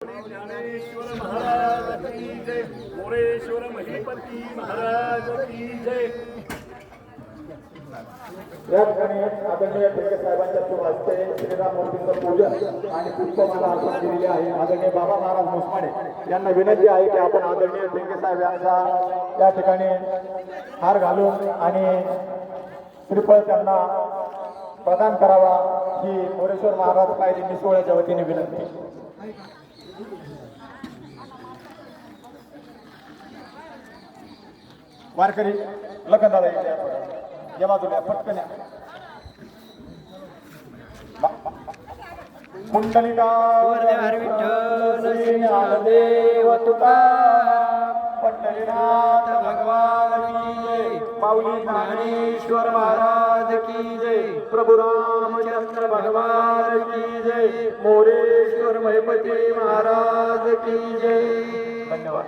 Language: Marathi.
ज्ञानेश्वर महाराज की जय। मोरेश्वर महिपती महाराज की जय। या ठिकाणी आदरणीय ठेके साहेबांच्या शुभ हस्ते श्रीराम मूर्तीचं पूजन आणि पुष्पमाला अर्पण केलेली आहे. आदरणीय बाबा महाराज मुसमाडे यांना विनंती आहे की आपण आदरणीय ठेके साहेब यांचा या ठिकाणी हार घालून आणि श्रीफळ त्यांना प्रदान करावा ही मोरेश्वर महाराज पायरी मिसोळ्याच्या वतीने विनंती. वारकरी लखन दादा इथे या. बाजूला पटकन. पुंडलिका श्री ज्ञानदेव तुकाराम पंढरीनाथ भगवान की जय. माऊली ज्ञानेश्वर महाराज की जय. प्रभू रामचंद्र भगवान की जय. मोरेश्वर महिपती महाराज की जय. धन्यवाद.